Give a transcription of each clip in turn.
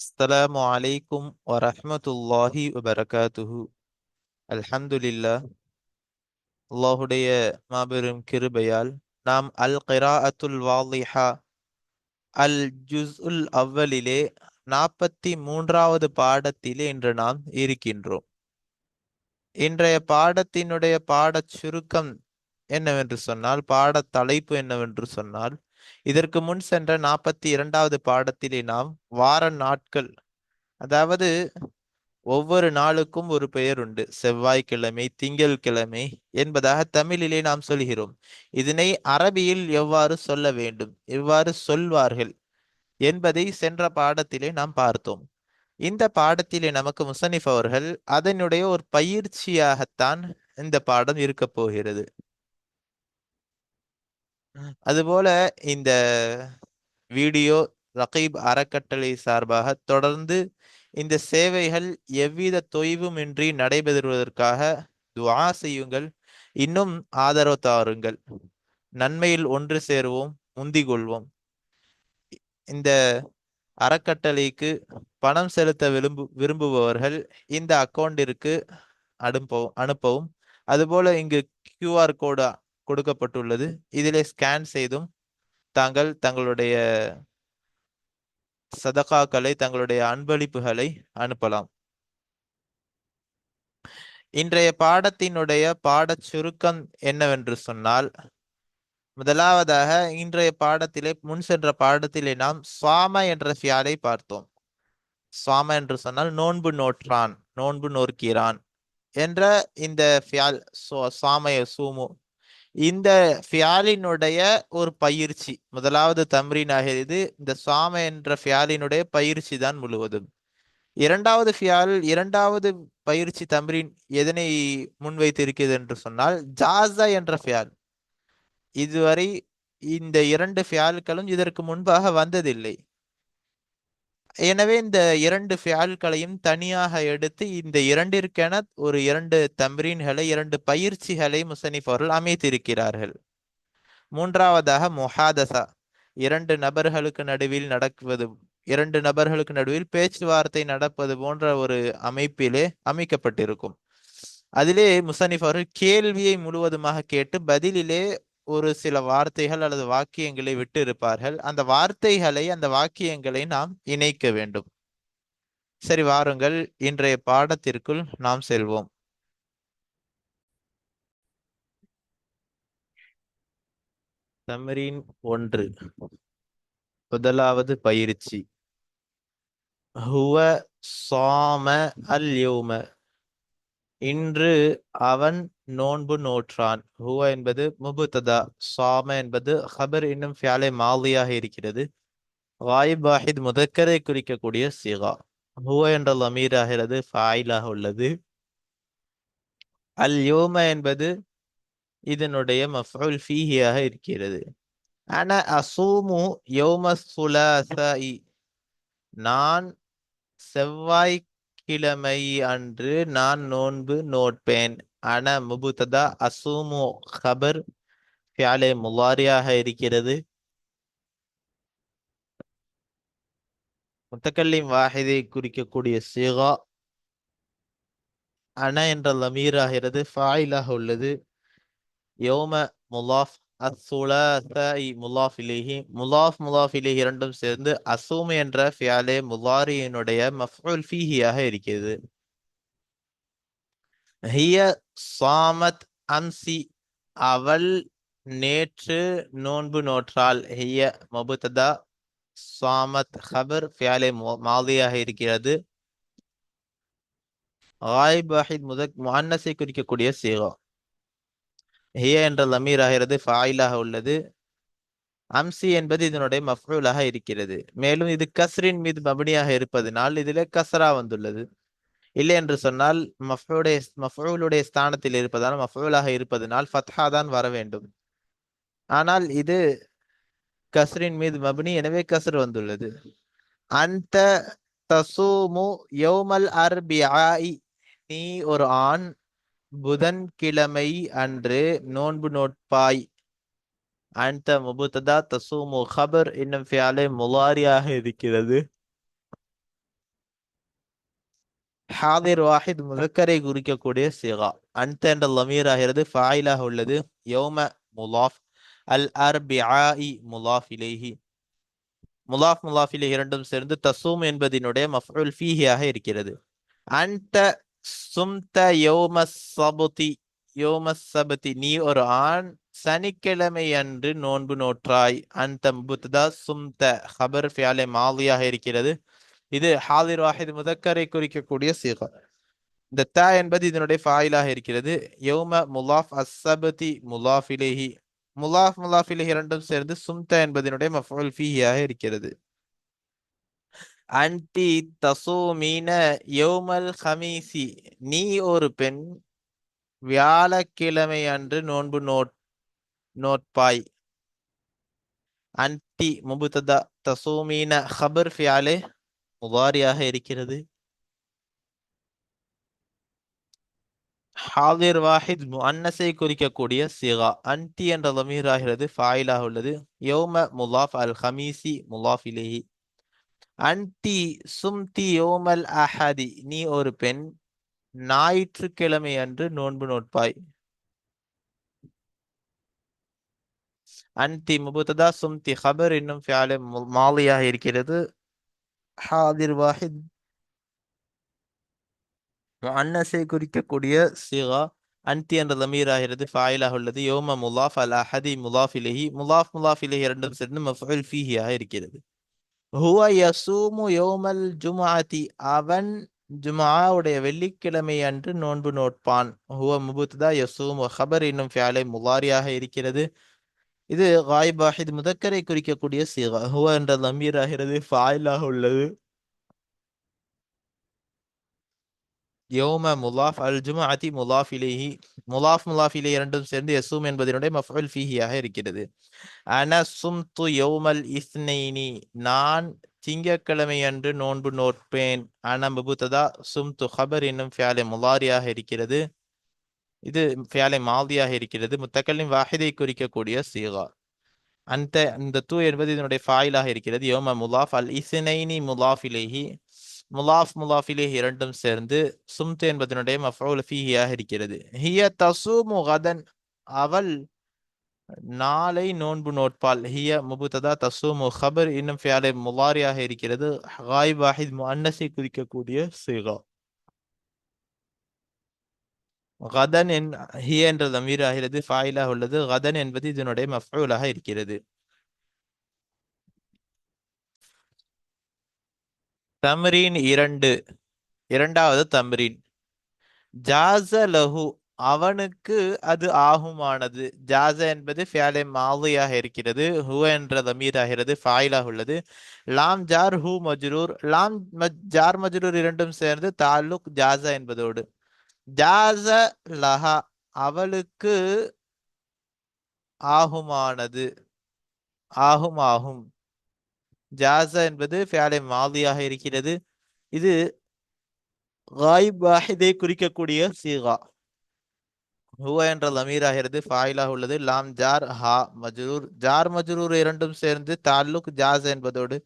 السلام عليكم ورحمة الله وبركاته அல்ஹம்துலில்லா அல்லாஹுடைய மாபெரும் கிருபையால் நாம் அல் கிராஅத்துல் வாலிஹா அல் ஜுஸ் உல் அவ்வலிலே நாற்பத்தி மூன்றாவது பாடத்திலே இன்று நாம் இருக்கின்றோம் இன்றைய பாடத்தினுடைய பாடச் சுருக்கம் என்னவென்று சொன்னால் பாடத் தலைப்பு என்னவென்று சொன்னால் இதற்கு முன் சென்ற நாற்பத்தி இரண்டாவது பாடத்திலே நாம் வார நாட்கள் அதாவது ஒவ்வொரு நாளுக்கும் ஒரு பெயர் உண்டு. செவ்வாய்க்கிழமை திங்கள்கிழமை என்பதாக தமிழிலே நாம் சொல்கிறோம். இதனை அரபியில் எவ்வாறு சொல்ல வேண்டும் எவ்வாறு சொல்வார்கள் என்பதை சென்ற பாடத்திலே நாம் பார்த்தோம். இந்த பாடத்திலே நமக்கு முசனிஃப் அவர்கள் அதனுடைய ஒரு பயிற்சியாகத்தான் இந்த பாடம் இருக்க போகிறது. அதுபோல இந்த வீடியோ ரகீப் அறக்கட்டளை சார்பாக தொடர்ந்து இந்த சேவைகள் எவ்வித தொய்வுமின்றி நடைபெறுவதற்காக துவா செய்யுங்கள். இன்னும் ஆதரவு தாருங்கள். நன்மையில் ஒன்று சேருவோம் முந்திக் கொள்வோம். இந்த அறக்கட்டளைக்கு பணம் செலுத்த விரும்பு விரும்புபவர்கள் இந்த அக்கௌண்டிற்கு அனுப்பவும் அனுப்பவும். அதுபோல இங்கு கியூஆர் கோடு கொடுக்கப்பட்டுள்ளது. இதிலே ஸ்கேன் செய்தும் தாங்கள் தங்களுடைய சதகாக்களை தங்களுடைய அன்பளிப்புகளை அனுப்பலாம். இன்றைய பாடத்தினுடைய பாடச் சுருக்கம் என்னவென்று சொன்னால் முதலாவதாக இன்றைய பாடத்திலே முன் சென்ற பாடத்திலே நாம் சுவாம என்ற ஃபியாலை பார்த்தோம். சுவாம என்று சொன்னால் நோன்பு நோற்றான் நோன்பு நோற்கிறான் என்ற இந்த ஃபியால் சுவாமய சூமு இந்த ஃபியாலினுடைய ஒரு பயிற்சி. முதலாவது தம்ரீனாக இது இந்த சுவாம என்ற ஃபியாலினுடைய பயிற்சி தான் முழுவதும். இரண்டாவது ஃபியால் இரண்டாவது பயிற்சி தம்ரீன் எதனை முன்வைத்திருக்கிறது என்று சொன்னால் ஜாசா என்ற ஃபியால். இதுவரை இந்த இரண்டு ஃபியால்களும் இதற்கு முன்பாக வந்ததில்லை. எனவே இந்த இரண்டு ஃபியால்களையும் தனியாக எடுத்து இந்த இரண்டிற்கென ஒரு இரண்டு தம்ரீன்களை இரண்டு பயிற்சிகளை முசனிஃப் அவர்கள் அமைத்திருக்கிறார்கள். மூன்றாவதாக முஹாதசா. இரண்டு நபர்களுக்கு நடுவில் நடக்குவது இரண்டு நபர்களுக்கு நடுவில் பேச்சுவார்த்தை நடப்பது போன்ற ஒரு அமைப்பிலே அமைக்கப்பட்டிருக்கும். அதிலே முசனிஃப் அவர்கள் கேள்வியை முழுவதுமாக கேட்டு பதிலிலே ஒரு சில வார்த்தைகள் அல்லது வாக்கியங்களை விட்டு இருப்பார்கள் அந்த வார்த்தைகளை அந்த வாக்கியங்களை நாம் இணைக்க வேண்டும். சரி வாருங்கள். இன்றைய பாடத்திற்குள் நாம் செல்வோம். தமரின் ஒன்று. முதலாவது பயிற்சி. ஹுவ சாம அல் யோம. இன்று அவன் நோன்பு நோற்றான். ஹுவ என்பது முபுத்ததா சாம என்பது ஹபர் இன்னும் ஃபியாலே மாலியாக இருக்கிறது. வாயிப் வாஹித் முதக்கரை குறிக்கக்கூடிய சிகா. ஹுவ என்ற லமீர் ஆகிறது ஃபாயிலாக உள்ளது. அல் யோம என்பது இதனுடைய மஃபுல் ஃபீஹியாக இருக்கிறது. அன அசூமு யோம சுலாசி நான் செவ்வாய் கிழமை அன்று நான் நோன்பு நோட்பேன். அன முபுத்ததா அசூமு ஹபர் ஃபியாலே முலாரியாக இருக்கிறது. முத்தக்கல்லிம் வாஹிதை குறிக்கக்கூடிய சிகா அன என்ற லமீர் ஆகிறது ஃபாயிலாக உள்ளது. யோம முலாஃப் அசுலாசை முலாஃப் இலேஹி முலாஃப் முலாஃப் இலேஹி இரண்டும் சேர்ந்து அசூம் என்ற ஃபியாலே முலாரியினுடைய மஃபுல் ஃபீஹியாக இருக்கிறது. ஹிய சாமத் அம்சி அவள் நேற்று நோன்பு நோற்றால் ஹிய மபுத்ததா சாமத் ஹபர் ஃபியாலே மாதியாக இருக்கிறது. ஆயிப் வாஹித் முதக் முன்னஸை குறிக்கக்கூடிய சீகம் ஹிய என்ற லமீர் ஆகிறது ஃபாயிலாக உள்ளது. அம்சி என்பது இதனுடைய மஃபூலாக இருக்கிறது. மேலும் இது கஸ்ரின் மீது மபனியாக இருப்பதனால் இதிலே கஸ்ரா வந்துள்ளது. இல்லை என்று சொன்னால் மஃபூடைய மஃபூலுடைய ஸ்தானத்தில் இருப்பதால் மஃபூலாக இருப்பதனால் ஃபத்ஹா தான் வர வேண்டும். ஆனால் இது கஸ்ரின் மீது மபனி எனவே கசர் வந்துள்ளது. அந்த தசூமு யோமல் அர்பியாய் நீ ஒரு ஆண் புதன்கிழமை அன்று நோன்பு நோட்பாய். அந்த முபுத்ததா தசூமு ஹபர் என்னும் ஃபியாலே முலாரியாக இருக்கிறது. ஹாதிர் வாஹித் முதக்கரை குறிக்கக்கூடிய சிகா. அன்த என்ற லமீர் ஆகிறது ஃபாயிலாக உள்ளது. யோம முலாஃப் அல் அர்பிஆஇ முலாஃப் இலேஹி. முலாஃப் முலாஃபிலே இரண்டும் சேர்ந்து தசூம் என்பதினுடைய மஃபுல் ஃபீஹியாக இருக்கிறது. அந்த சும்த யோம சபுதி யோம சபதி நீ ஒரு ஆண் சனிக்கிழமை அன்று நோன்பு நோற்றாய். அந்த புத்ததா சும்த. ஹபர் ஃபியாலே மாலியாக இருக்கிறது. இது ஹாலிர் வாஹித் முதக்கரை குறிக்கக்கூடிய சீகா. இந்த த என்பது இதனுடைய ஃபாயிலாக இருக்கிறது. யோம முலாஃப் அஸ்ஸபதி முலாஃபிலேஹி முலாஃப் முலாஃபிலேஹி இரண்டும் சேர்ந்து சும்த என்பதனுடைய மஃபுல் ஃபீஹியாக இருக்கிறது. அன்டி தசூமீன யோமல் ஹமீசி. நீ ஒரு பெண் வியாழக்கிழமை அன்று நோன்பு நோட் நோட்பாய். அன்டி முபுத்ததா தசூமீன ஹபர் ஃபியாலே முதாரியாக இருக்கிறது. ஹாதிர் வாஹித் முஅன்னஸை குறிக்கக்கூடிய சிகா. அன்டி என்ற லமீர் ஆகிறது ஃபாயிலாக உள்ளது. யோம முலாஃப் அல் ஹமீசி முலாஃப் இலேஹி. அன்டி சும்தி யோமல் அஹாதி நீ ஒரு பெண் ஞாயிற்றுக்கிழமை அன்று நோன்பு நோட்பாய். அன்டி முபுத்ததா சும்தி ஹபர் இன்னும் ஃபியாலே மாலியாக இருக்கிறது. ஹாதிர் வாஹித். அன்னசை குறிக்கக்கூடிய சிகா அன்தி என்ற தமீர் ஆகிறது ஃபாயிலாக உள்ளது. யோம முலாஃப் அல் அஹதி முலாஃபிலேஹி. முலாஃப் முலாஃபிலேஹி இரண்டும் சேர்ந்து மஃபுல் ஃபீஹியாக இருக்கிறது. ஹுவ யசூமு யோமல் ஜுமாதி அவன் ஜுமாவுடைய வெள்ளிக்கிழமை அன்று நோன்பு நோட்பான். ஹுவ முபுத்ததா யசூமு ஹபர் என்னும் ஃபியாலை முலாரியாக இருக்கிறது. இது காயிப் முதக்கரை குறிக்கக்கூடிய சீகா. ஹுவ என்ற லமீர் ஆகிறது ஃபாயிலாக உள்ளது. யோம முலாஃப் அல் ஜுமாஅதி முலாஃப் இலேஹி. முலாஃப் முலாஃப் இலே இரண்டும் சேர்ந்து யசூம் என்பதனுடைய மஃபுல் ஃபீஹியாக இருக்கிறது. அன சும்து யோமல் இஸ்னைனி. நான் திங்கக்கிழமை அன்று நோன்பு நோற்பேன். அன முபுத்ததா சும்து ஹபர் என்னும் ஃபியாலை முலாரியாக இருக்கிறது. இது ஃபியாலை மால்தியாக இருக்கிறது. முத்தக்கல்லின் வாஹிதை குறிக்கக்கூடிய சீகா. அந்த இந்த தூ என்பது இதனுடைய ஃபாயிலாக இருக்கிறது. யோம முலாஃப் அல் இஸ்னைனி முலாஃப் இலேஹி. முலாஃப் முலாஃபிலே இரண்டும் சேர்ந்து சும்து என்பதனுடைய மஃபூல் ஃபீஹியாக இருக்கிறது. ஹிய தசூமு கதன் அவள் நாளை நோன்பு நோட்பால் ஹிய முபுத்ததா தசூமு ஹபர் இன்னும் ஃபியாலே முலாரியாக இருக்கிறது. ஹாய் வாஹித் முஅன்னஸை குறிக்கக்கூடிய சிகா. கதன் என் ஹிய என்ற தமீர் ஆகிறது ஃபாயிலாக உள்ளது. கதன் என்பது இதனுடைய மஃபூலாக இருக்கிறது. தம்ரீன் இரண்டு. இரண்டாவது தம்ரீன். ஜாச லஹு அவனுக்கு அது ஆகுமானது. ஜாச என்பது ஃபியாலே மாலியாக இருக்கிறது ஹு என்ற தமீர் ஆகிறது ஃபாயிலாக உள்ளது. லாம் ஜார் ஹூ மஜ்ரூர். லாம் ஜார் மஜ்ரூர் இரண்டும் சேர்ந்து தாலுக் ஜாச என்பதோடு. ஜாச லஹா அவளுக்கு ஆகுமானது. ஆகும் ஆகும் ஜாச என்பது ஃபேலை மாதியாக இருக்கிறது. இது காயிப் வாஹிதை குறிக்கக்கூடிய சீகா. ஹுவ என்ற லமீராகிறது ஃபாயிலாக உள்ளது. லாம் ஜார் ஹா மஜ்ரூர். ஜார் மஜ்ரூர் இரண்டும் சேர்ந்து தாலுக் ஜாஸ் என்பதோடு.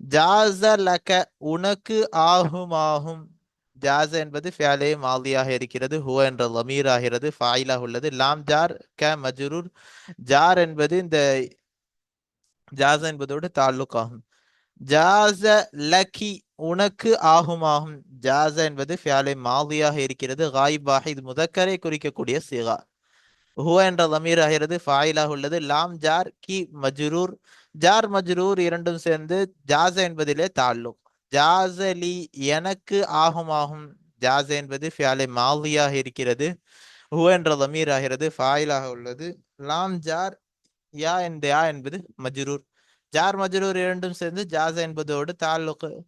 ஜாஸ லக உனக்கு ஆகும் ஆகும் ஜாஸ் என்பது ஃபியாலே மாலியாக இருக்கிறது ஹுவ என்ற லமீர் ஆகிறது ஃபாயிலாக உள்ளது. லாம் ஜார் க மஜ்ரூர். ஜார் என்பது இந்த ஜாச என்பதோடு தாலுக் ஆகும் ஜாச லக்கி உனக்கு ஆகுமாகும். ஜாச என்பது ஃபியாலை மாதியாக இருக்கிறது காயிப் இது முதக்கரை குறிக்கக்கூடிய சிகா. ஹுவ என்ற லமீர் ஆகிறது ஃபாயிலாக உள்ளது. லாம் ஜார் கி மஜ்ரூர். ஜார் மஜ்ரூர் இரண்டும் சேர்ந்து ஜாச என்பதிலே தாலுக். ஜாசலி எனக்கு ஆகுமாகும். ஜாச என்பது ஃபியாலே மாதியாக இருக்கிறது ஹுவ என்ற லமீர் ஆகிறது ஃபாயிலாக உள்ளது. லாம் ஜார் யா என்ற யா என்பது மஜ்ரூர். ஜார் மஜ்ரூர் இரண்டும் சேர்ந்து ஜாஸ் என்பதோடு தாலுக்கு.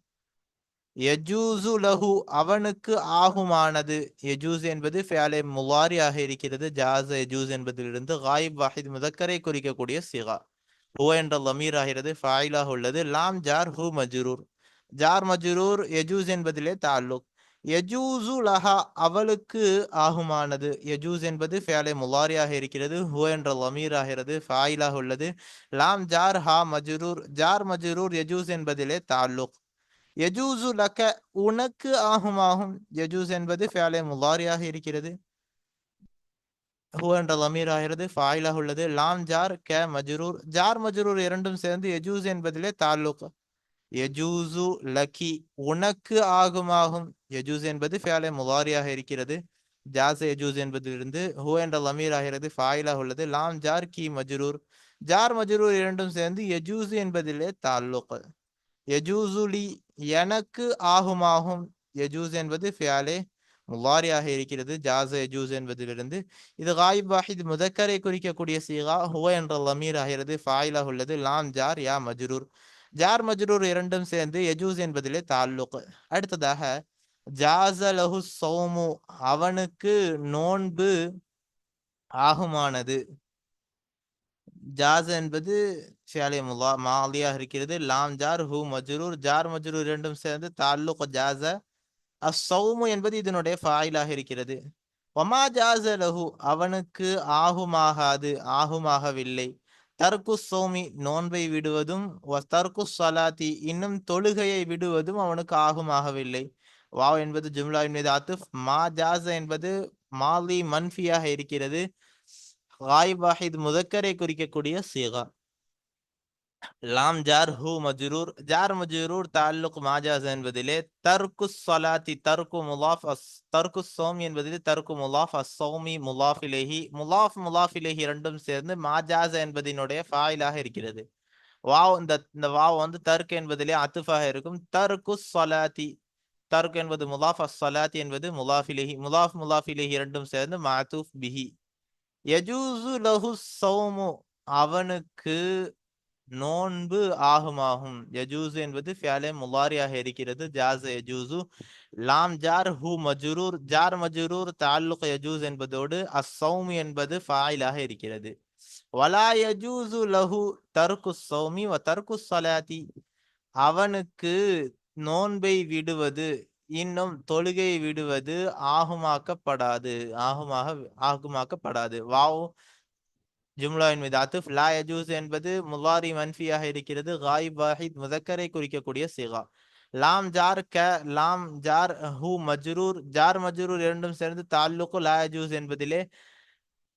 யஜூசு லஹு அவனுக்கு ஆகுமானது. யஜூஸ் என்பது ஃபியாலே முலாரியாக இருக்கிறது. ஜாஸ் யஜூஸ் என்பதிலிருந்து காயிப் வாஹித் முதக்கரை குறிக்கக்கூடிய சிகா. ஹுவ என்ற லமீர் ஆகிறது ஃபாயிலாக உள்ளது. லாம் ஜார் ஹூ மஜ்ரூர். ஜார் மஜ்ரூர் யஜூஸ் என்பதிலே தாலுக். யஜூசு லஹா அவளுக்கு ஆகுமானது. யஜூஸ் என்பது ஃபேலே முலாரியாக இருக்கிறது ஹூ என்ற லமீர் ஆகிறது ஃபாயிலாக உள்ளது. லாம் ஜார் ஹா மஜ்ரூர் ஜார் மஜ்ரூர் யஜூஸ் என்பதிலே தாலுக் யஜூசு லக்க உனக்கு ஆகுமாகும். யஜூஸ் என்பது ஃபேலே முலாரியாக இருக்கிறது ஹூ என்ற லமீர் ஆகிறது ஃபாயிலாக உள்ளது. லாம் ஜார் க மஜ்ரூர் ஜார் மஜ்ரூர் இரண்டும் சேர்ந்து யஜூஸ் என்பதிலே தாலுக் யஜூசு லக்கி உனக்கு ஆகுமாகும் யஜூஸ் என்பது ஃபியாலே முலாரியாக இருக்கிறது. ஜாஸ் யஜூஸ் என்பதிலிருந்து ஹூ என்ற லமீர் ஆகிறது. ஃபாயிலாக உள்ளது. லாம் ஜார் கி மஜ்ரூர். ஜார் மஜ்ரூர் இரண்டும் சேர்ந்து யஜூஸ் என்பதிலே தாலுக் யஜூசுலி எனக்கு ஆகுமாகும் யஜூஸ் என்பது ஃபியாலே முலாரியாக இருக்கிறது. ஜாஸ் யஜூஸ் என்பதிலிருந்து இது காயிப் வாஹித் முதக்கரை குறிக்கக்கூடிய சீகா. ஹுவ என்ற லமீர் ஆகிறது. ஃபாயிலாக உள்ளது. லாம் ஜார் யா மஜ்ரூர். ஜார் மஜ்ரூர் இரண்டும் சேர்ந்து எஜூஸ் என்பதிலே தாலுக் அடுத்ததாக ஜாசலஹு சௌமு அவனுக்கு நோன்பு ஆகுமானது. ஜாஸ் என்பது ஃபியாலே மாலியாக இருக்கிறது. லாம் ஜார் ஹூ மஜ்ரூர் ஜார் மஜ்ரூர் இரண்டும் சேர்ந்து தாலுக் ஜாச அசௌமு என்பது இதனுடைய ஃபாயிலாக இருக்கிறது. ஒமா ஜாச லஹு அவனுக்கு ஆகுமாகாது ஆகுமாகவில்லை. தர்கு சோமி நோன்பை விடுவதும் தர்கு சலாத்தி இன்னும் தொழுகையை விடுவதும் அவனுக்கு ஆகுமாகவில்லை. வாவ் என்பது ஜும்லாவின் மீது அத்துஃப் மா ஜாஸ் என்பது மாலி மன்ஃபியாக இருக்கிறது. ஹாய் வாஹித் முதக்கரை குறிக்கக்கூடிய சீகா. லாம் ஜார் ஹூ மஜ்ரூர் ஜார் மஜ்ரூர் தாலுக் மாஜாஸ் என்பதிலே தர்கு சலாத்தி தர்கு முலாஃப் அஸ் தர்கு சோம் என்பதிலே தர்கு முலாஃப் அஸ் சௌமி முலாஃபிலேஹி முலாஃப் முலாஃபிலேஹி இரண்டும் சேர்ந்து மாஜாஸ் என்பதினுடைய ஃபாயிலாக இருக்கிறது வாவ் இந்த இந்த வாவ் வந்து தர்க் என்பதிலே அத்துஃபாக இருக்கும் தர்கு சலாத்தி தர்க் என்பது முலாஃப் அஸ் சலாத்தி என்பது முலாஃபிலேஹி முலாஃப் முலாஃபிலேஹி இரண்டும் சேர்ந்து மாத்தூஃப் பிஹி யஜூசு லஹு சௌமு அவனுக்கு நோன்பு ஆகுமாகும். யஜூசு என்பது ஃபியாலே முலாரியாக இருக்கிறது. ஜாஸ் யஜூசு லாம் ஜார் ஹூ மஜுரூர். ஜார் மஜுரூர் தாலுக் யஜூஸ் என்பதோடு அசௌமி என்பது ஃபாயிலாக இருக்கிறது. வலா யஜூசு லஹு தர்கு சௌமி வ தர்கு சலாதி அவனுக்கு நோன்பை விடுவது இன்னும் தொழுகை விடுவது ஆகுமாக்கப்படாது. ஆகுமாக ஆகுமாக்கப்படாது. வாவ். ஜும்லாவின் மீது அத்துஃப் லா யஜூஸ் என்பது முலாரி மன்ஃபியாக இருக்கிறது காயிப் வாஹித் முதக்கரை குறிக்கக்கூடிய சிகா. லாம் ஜார் க லாம் ஜார் ஹூ மஜ்ரூர் ஜார் மஜ்ரூர் இரண்டும் சேர்ந்து தாலுக்கு லா யஜூஸ் என்பதிலே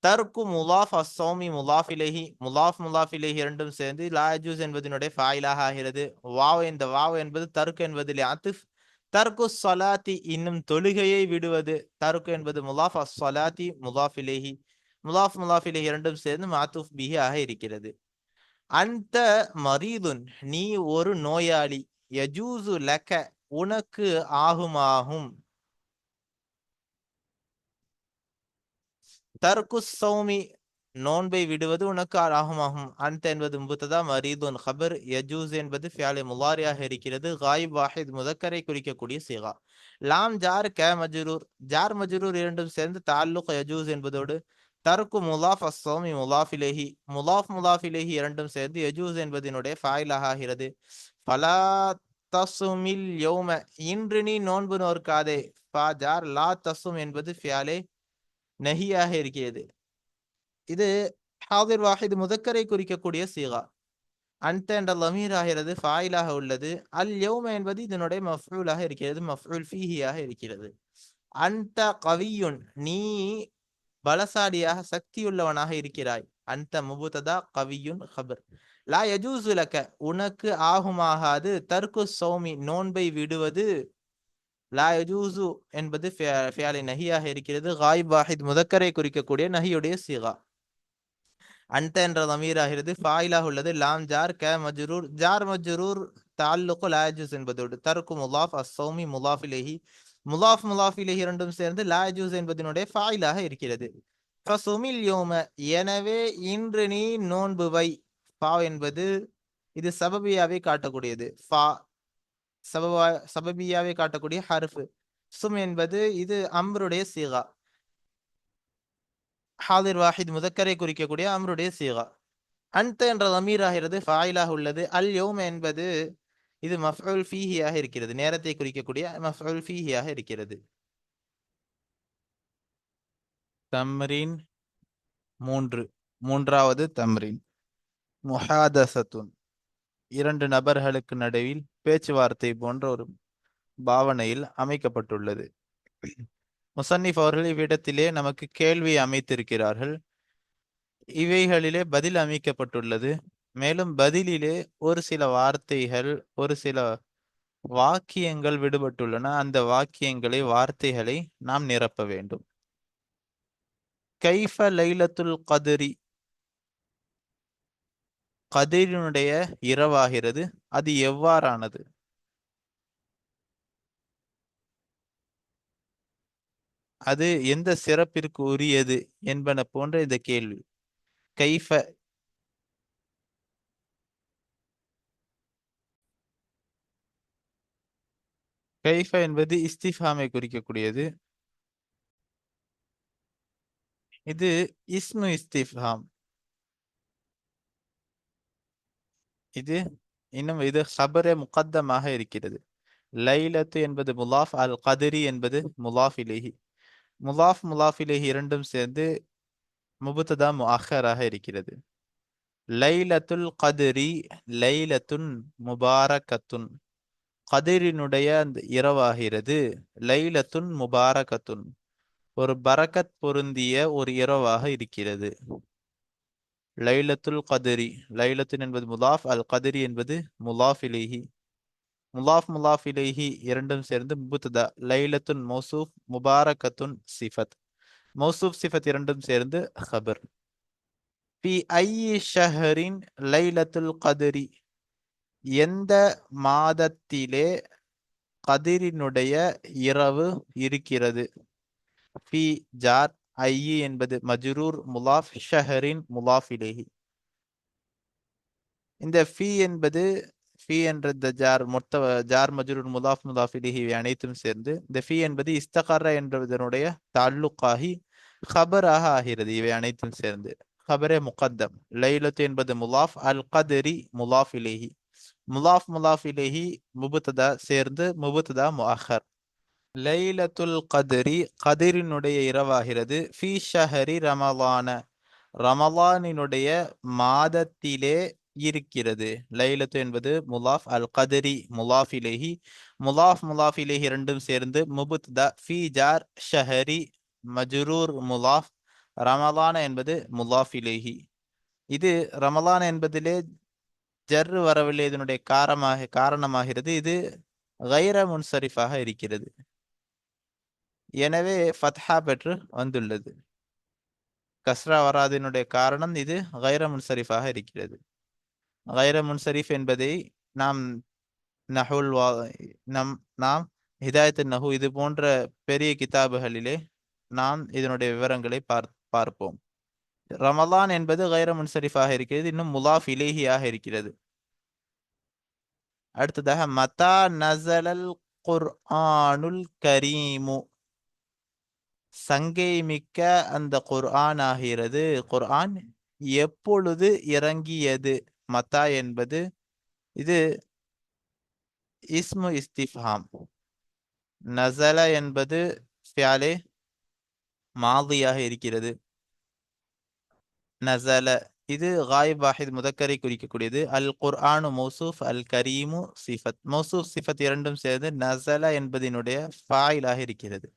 தர்க்கு முலாஃப் அசௌமி முலாஃப் இலேஹி முலாஃப் முலாஃபிலேஹி இரண்டும் சேர்ந்து லா யஜூஸ் என்பதனுடைய ஃபாயிலாக ஆகிறது. வாவ் இந்த வாவ் என்பது தர்க்கு என்பதிலே அத்துஃப். தர்கு சலாத்தி இன்னும் தொழுகையை விடுவது தர்கு என்பது முலாஃப் அஸ் சலாத்தி முலாஃப் இலேஹி. முலாஃப் முலாஃபிலே இரண்டும் சேர்ந்து மாத்துஃப் பிஹி ஆக இருக்கிறது. அந்த மரீதுன் நீ ஒரு நோயாளி யஜூசு லக்க உனக்கு ஆகுமாகும். தர்கு சௌமி நோன்பை விடுவது உனக்கு ஆகுமாகும். அந்த என்பது முத்ததா மரீதுன் ஹபர் யஜூஸ் என்பது ஃபியாலே முலாரியாக இருக்கிறது. காயிப் வாஹித் முதக்கரை குறிக்கக்கூடிய சிகா. லாம் ஜார் க மஜ்ரூர் ஜார் மஜ்ரூர் இரண்டும் சேர்ந்து தாலுக் யஜூஸ் என்பதோடு தருக்கு முலாஃப் அஸ்ஸோமி முலாஃபிலேஹி முலாஃப் முலாஃபிலேஹி இரண்டும் சேர்ந்து எஜூஸ் என்பதனுடைய ஃபாயிலாக ஆகிறது. பலா தசுமில் யோம இன்று நீ நோன்பு நோர்க்காதே ஃபா ஜார் லா தசும் என்பது ஃபியாலே நஹியாக இருக்கிறது. இது ஹாதிர் வாஹித் முதக்கரை குறிக்கக்கூடிய சீகா. அந்த என்ற லமீர் ஆகிறது ஃபாயிலாக உள்ளது. அல் யௌம என்பது இதனுடைய மஃபூலாக இருக்கிறது மஃபூல் ஃபீஹியாக இருக்கிறது. அந்த கவியுன் நீ பலசாலியாக சக்தியுள்ளவனாக இருக்கிறாய். அந்த முபுததா கவியுன் ஹபர் லா யஜூசுலக்க உனக்கு ஆகுமாகாது. தர்க்கு சௌமி நோன்பை விடுவது லா யஜூசு என்பது ஃபியாலை நஹியாக இருக்கிறது. காய் வாஹித் முதக்கரை குறிக்கக்கூடிய நஹியுடைய சிகா. அந்த என்ற தமீராகிறது ஃபாயிலாக உள்ளது. லாம் ஜார் க மஜ்ரூர் ஜார் மஜ்ரூர் தாலுக்கு லாஜூஸ் என்பதோடு. தர்க்கு முலாஃப் அஸ்ஸௌமி முலாஃபிலேஹி முலாஃப் முலாஃபிலேஹி இரண்டும் சேர்ந்து லாஜூஸ் என்பதனுடைய ஃபாயிலாக இருக்கிறது. ஃபசுமில் யோம எனவே இன்று நீ நோன்பு வை. ஃபா என்பது இது சபபியாவை காட்டக்கூடியது. ஃபா சபபா சபபியாவை காட்டக்கூடிய ஹர்ஃபு. சும் என்பது இது அம்ருடைய சீகா. ஹாதிர் வாஹித் முதக்கரை குறிக்கக்கூடிய அம்ருடைய சீகா. அந்த என்ற லமீர் ஆகிறது ஃபாயிலாக உள்ளது. அல் யோம் என்பது இது மஃபுல் ஃபீஹியாக இருக்கிறது. நேரத்தை குறிக்கக்கூடிய மஃபுல் ஃபீஹியாக இருக்கிறது. தம்ரீன் மூன்று. மூன்றாவது தம்ரீன். முஹாதசத்துன் இரண்டு நபர்களுக்கு நடுவில் பேச்சுவார்த்தை போன்ற ஒரு பாவனையில் அமைக்கப்பட்டுள்ளது. முசன்னிஃப் அவர்கள் இவ்விடத்திலே நமக்கு கேள்வி அமைத்திருக்கிறார்கள். இவைகளிலே பதில் அமைக்கப்பட்டுள்ளது. மேலும் பதிலிலே ஒரு சில வார்த்தைகள் ஒரு சில வாக்கியங்கள் விடுபட்டுள்ளன. அந்த வாக்கியங்களை வார்த்தைகளை நாம் நிரப்ப வேண்டும். கைஃப லைலத்துல் கதிரி. கதிரினுடைய இரவாகிறது. அது எவ்வாறானது? அது எந்த சிறப்பிற்கு உரியது என்பன போன்ற இந்த கேள்வி. கைஃப கைஃப என்பது இஸ்திஃபாமை குறிக்கக்கூடியது. இது இஸ்மு இஸ்திஃபாம். இது இன்னும் இது ஹபரே முகத்தமாக இருக்கிறது. லைலத்து என்பது முலாஃப் அல் கதிரி என்பது முலாஃப் இலேஹி முலாஃப் முலாஃப் இலேஹி இரண்டும் சேர்ந்து முபுத்ததா முஹராக இருக்கிறது. லைலத்துல் கதிரி லைலத்துன் முபாரகத்துன். கதிரினுடைய அந்த இரவாகிறது. லைலத்துன் முபாரகத்துன். ஒரு பரக்கத் பொருந்திய ஒரு இரவாக இருக்கிறது. லைலத்துல் கதிரி. லைலத்துன் என்பது முலாஃப் அல் கதிரி என்பது முலாஃப் இலேஹி. முலாஃப் முலாஃப் இலேஹி இரண்டும் சேர்ந்து முபுத்ததா. லைலத்துன் மௌசூப் முபாரகத்துன் சிஃபத். மௌசூப் சிஃபத் இரண்டும் சேர்ந்து ஹபர். பி ஐ ஷஹரின் லைலத்துல் கதிரி. எந்த மாதத்திலே கதிரினுடைய இரவு இருக்கிறது? பி ஜார் ஐ என்பது மஜ்ரூர் முலாஃப் ஷஹரின் முலாஃபிலேஹி இந்த ஃபி என்பது ஃபி என்ற ஜார் மொத்த ஜார் மஜ்ரூர் முலாஃப் முலாஃபிலேஹி இவை அனைத்தும் சேர்ந்து இந்த ஃபி என்பது இஸ்தகர என்பதனுடைய தாலுக்காகி ஹபராக ஆகிறது. இவை அனைத்தும் சேர்ந்து ஹபரே முகத்தம். லைலத்து என்பது முலாஃப் அல் கதிரி முலாஃபிலேஹி முலாஃப் முலாஃப் இலேஹி முபுத்ததா சேர்ந்து முபுத்ததா முஹர் லைலத்துல் கதிரி கதிரினுடைய இரவாகிறது. ஃபி ஷஹரி ரமலான ரமலானினுடைய மாதத்திலே இருக்கிறது. லைலத்து என்பது முலாஃப் அல் கதிரி முலாஃப் இலேஹி. முலாஃப் முலாஃப் இலேஹி இரண்டும் சேர்ந்து முபுத்ததா ஃபி ஜார் ஷஹரி மஜ்ரூர் முலாஃப் ரமலான என்பது முலாஃப் இலேஹி. இது ரமலான் என்பதிலே ஜர் வரவில்லை இதனுடைய காரணமாக காரணமாகிறது. இது கைர முன்சரிஃபாக இருக்கிறது. எனவே ஃபத்ஹா பெற்று வந்துள்ளது. கஸ்ரா வராதினுடைய காரணம் இது கைர முன்சரிஃபாக இருக்கிறது. கைர முன்சரிஃப் என்பதை நாம் நஹுல் வா நம் நாம் ஹிதாயத்து நஹு இது போன்ற பெரிய கிதாபுகளிலே நாம் இதனுடைய விவரங்களை பார் பார்ப்போம். ரமலான் என்பது கைர முன்சரிஃபாக இருக்கிறது இன்னும் முலாஃப் இலேஹியாக இருக்கிறது. அடுத்ததாக மதா நசலல் குர்ஆனுல் கரீமு. சங்கை மிக்க அந்த குர்ஆன் ஆகிறது. குர்ஆன் எப்பொழுது இறங்கியது? மத்தா என்பது இது இஸ்மு இஸ்திஃபாம். நசல என்பது ஃபியாலே மாதியாக இருக்கிறது. நசல இது காயிப் வாஹித் முதக்கரை குறிக்கக்கூடியது. அல் குர்ஆனு மௌசூஃப் அல் கரீமு சிஃபத். மௌசூஃப் சிஃபத் இரண்டும் சேர்ந்து நசல என்பதனுடைய ஃபாயிலாக இருக்கிறது.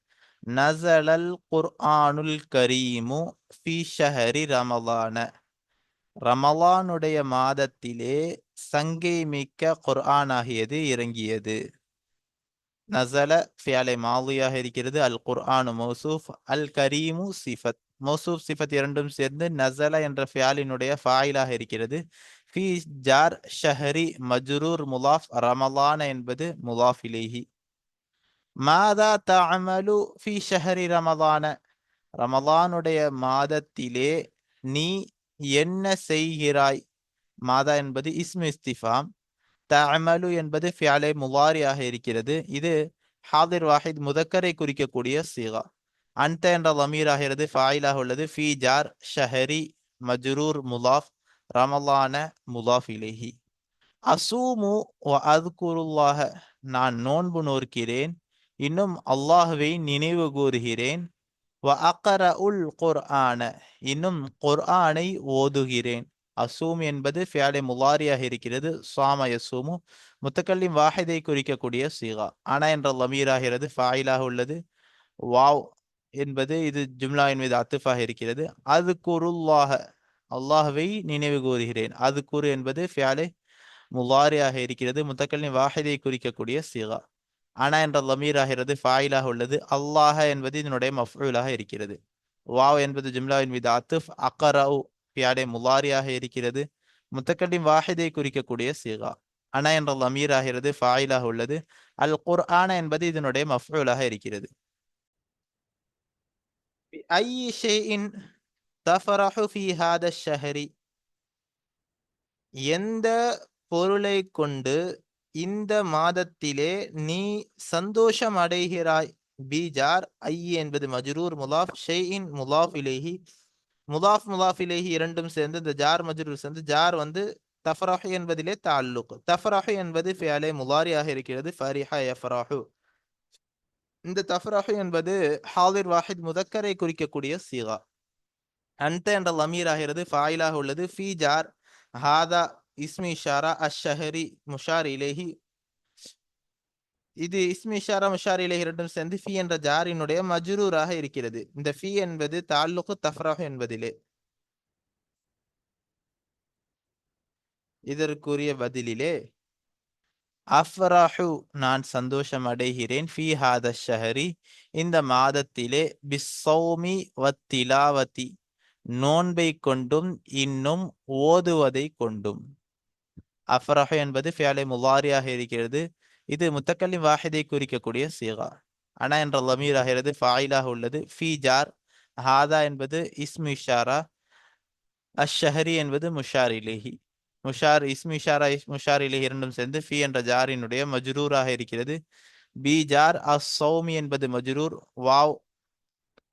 நசலல் குர்ஆனுல் கரீமு ஃபி ஷஹரி ரமலான. ரமலானுடைய மாதத்திலே சங்கை மிக்க குர்ஆன் ஆகியது இறங்கியது. நசல ஃபியாலை மாலியாக இருக்கிறது. அல் குர்ஆனு மௌசூஃப் அல் கரீமு சிஃபத். மௌசூப் சிஃபத் இரண்டும் சேர்ந்து நசல என்ற ஃபியாலினுடைய ஃபாயிலாக இருக்கிறது. ஃபி ஜார் ஷஹரி மஜ்ரூர் முலாஃப் ரமலான என்பது முலாஃப் இலேஹி மாதா தமலு ஃபி ஷஹரி ரமலான. ரமலானுடைய மாதத்திலே நீ என்ன செய்கிறாய்? மாதா என்பது இஸ்மு இஸ்திஃபாம். தமலு என்பது ஃபியாலே முவாரியாக இருக்கிறது. இது ஹாதிர் வாஹித் முதக்கரை குறிக்கக்கூடிய சீகா. அந்த என்ற லமீர் ஆகிறது ஃபாயிலாக உள்ளது. ஃபி ஜார் ஷஹரி மஜ்ரூர் முலாஃப். ரமலான முலாஃப் இலேஹி. அசூமு அதுகுருல்லாக நான் நோன்பு நோக்கிறேன் இன்னும் அல்லாஹுவை நினைவு கூறுகிறேன். வ அக்கர உல் குர்ஆன. இன்னும் குர்ஆனை ஓதுகிறேன். அசூம் என்பது ஃபியாலே முலாரியாக இருக்கிறது. சாம யசூமு. முத்தக்கல்லிம் வாஹிதை குறிக்கக்கூடிய சீகா. அனா என்ற லமீராகிறது. ஃபாயிலாக உள்ளது. வாவ் என்பது இது ஜும்லாவின் மீது அத்துஃபாக இருக்கிறது. அது குருல்லாக அல்லாஹ்வை நினைவு கூறுகிறேன். அது குரு என்பது ஃபியாலே முலாரியாக இருக்கிறது. முத்தக்கல்லின் வாஹிதை குறிக்கக்கூடிய சிகா. அனா என்ற லமீராகிறது ஃபாயிலாக உள்ளது. அல்லாஹ என்பது இதனுடைய மஃபூலாக இருக்கிறது. வாவ் என்பது ஜும்லாவின் மீது அத்துஃப் அக்கரவு ஃபியாலே முலாரியாக இருக்கிறது. முத்தக்கல்லிம் வாஹிதை குறிக்கக்கூடிய சிகா. அனா என்ற லமீர் ஆகிறது ஃபாயிலாக உள்ளது. அல் குர்ஆன என்பது இதனுடைய மஃபூலாக இருக்கிறது. بأي شيء تفرح في هذا الشهر? எந்த பொருளை கொண்டு இந்த மாதத்திலே நீ சந்தோஷம் அடைகிறாய் பீஜார் ஐ என்பது மஜ்ரூர் முலாஃப் ஷெயின் முலாஃப் இலேஹி. முலாஃப் முலாஃப் இலேஹி இரண்டும் சேர்ந்து இந்த ஜார் மஜ்ரூர் சேர்ந்து ஜார் வந்து தஃபராஹு என்பதிலே தாலுக் தஃபராஹு என்பது ஃபியாலே முலாரியாக இருக்கிறது ஃபரிஹா யஃபராஹு. இந்த தஃப்ராஹு என்பது ஹாலிர் வாஹித் முதக்கரை குறிக்கக்கூடிய சீகா. அந்த என்ற லமீர் ஆகிறது ஃபாயிலாக உள்ளது. ஃபி ஜார் ஹாதா இஸ்மி ஷாரா அஷ்ஷஹரி முஷார் இலேஹி. இது இஸ்மி ஷாரா முஷார் இலேஹி இரண்டும் சேர்ந்து ஃபி என்ற ஜாரினுடைய மஜ்ரூராக இருக்கிறது. இந்த ஃபி என்பது தாலுக்கு தஃப்ராஹ் என்பதிலே. இதற்குரிய பதிலிலே அஃப்ராஹு நான் சந்தோஷம் அடைகிறேன் ஃபி ஹாத ஷஹரி இந்த மாதத்திலே பிஸ்ஸௌமி வத்திலாவதி நோன்பை கொண்டும் இன்னும் ஓதுவதை கொண்டும். அஃப்ராஹு என்பது ஃபியாலை முலாரியாக இருக்கிறது. இது முத்தக்கல்லிம் வாஹிதை குறிக்கக்கூடிய சீகா. அனா என்ற லமீர் ஆகிறது ஃபாயிலாக உள்ளது. ஃபி ஜார் ஹாதா என்பது இஸ்மு இஷாரா என்பது முஷாரிலேஹி முஷார் இஸ்மி இஷாரா இஸ் முஷார் இலேஹி இரண்டும் சேர்ந்து ஃபி என்ற ஜாரினுடைய மஜ்ரூராக இருக்கிறது. பி ஜார் அஸ் சௌமி என்பது மஜ்ரூர் வாவ்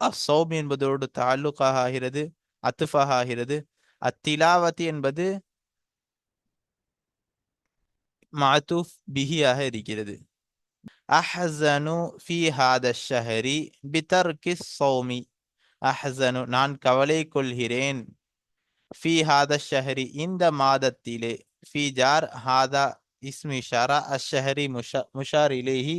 அஸ் சௌமி என்பதோடு தாலுக்காக ஆகிறது அத்துஃபாக ஆகிறது. அத்திலாவதி என்பது மாத்தூஃப் பிஹியாக இருக்கிறது. அஹசனு ஃபி ஹாத ஷஹரி பிதர்கி சௌமி அஹசனு நான் கவலை கொள்கிறேன். ஃபி ஹாத ஷஹரி இந்த மாதத்திலே ஃபி ஜார் ஹாதா இஸ்மி ஷாரா அஷ்ஷஹரி முஷா முஷார் இலேஹி.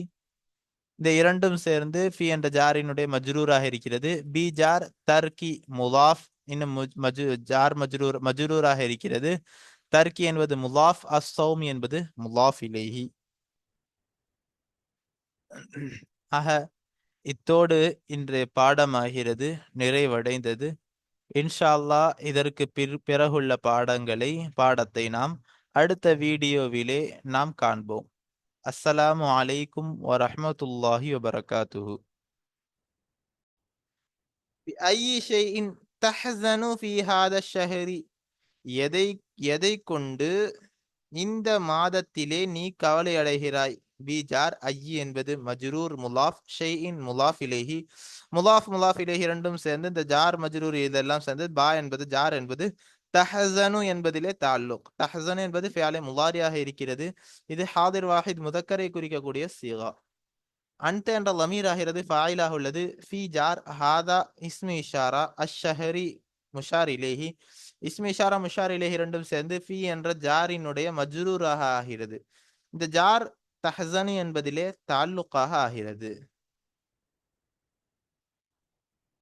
இந்த இரண்டும் சேர்ந்து ஃபி என்ற ஜாரினுடைய மஜ்ரூராக இருக்கிறது. பி ஜார் தர்கி முலாஃப் இன்னும் மஜு ஜார் மஜ்ரூர் மஜ்ரூராக இருக்கிறது. தர்கி என்பது முலாஃப் அஸ்ஸௌமி என்பது முலாஃப் இலேஹி. ஆக இத்தோடு இன்றைய பாடமாகிறது நிறைவடைந்தது. இன்ஷா அல்லாஹ் இதற்கு பிற- பிறகுள்ள பாடங்களை பாடத்தை நாம் அடுத்த வீடியோவிலே நாம் காண்போம் அஸ்ஸலாமு அலைக்கும் வரஹ்மத்துல்லாஹி வபரகாத்துஹு بأي شيء تحزن في هذا الشهر எதை எதை கொண்டு இந்த மாதத்திலே நீ கவலை அடைகிறாய் பீஜார் ஐயி என்பது மஜ்ரூர் முலாஃப் ஷெயின் முலாஃப் இலேஹி. முலாஃப் முலாஃப் இலேஹி இரண்டும் சேர்ந்து இந்த ஜார் மஜ்ரூர் இதெல்லாம் சேர்ந்து பா என்பது ஜார் என்பது தஹசனு என்பதிலே தாலுக் தஹசனு என்பது ஃபியாலே முலாரியாக இருக்கிறது. இது ஹாதிர் வாஹித் முதக்கரை குறிக்கக்கூடிய சீகா. அன்ட் என்ற லமீர் ஆகிறது ஃபாயிலாக உள்ளது. ஃபி ஜார் ஹாதா இஸ்மி இஷாரா அஷ்ஷஹரி முஷார் இலேஹி. இஸ்மி இஷாரா முஷார் இலேஹி இரண்டும் சேர்ந்து ஃபி என்ற ஜாரினுடைய மஜ்ரூராக ஆகிறது. இந்த ஜார் தஹசனு என்பதிலே தாலுக்காக ஆகிறது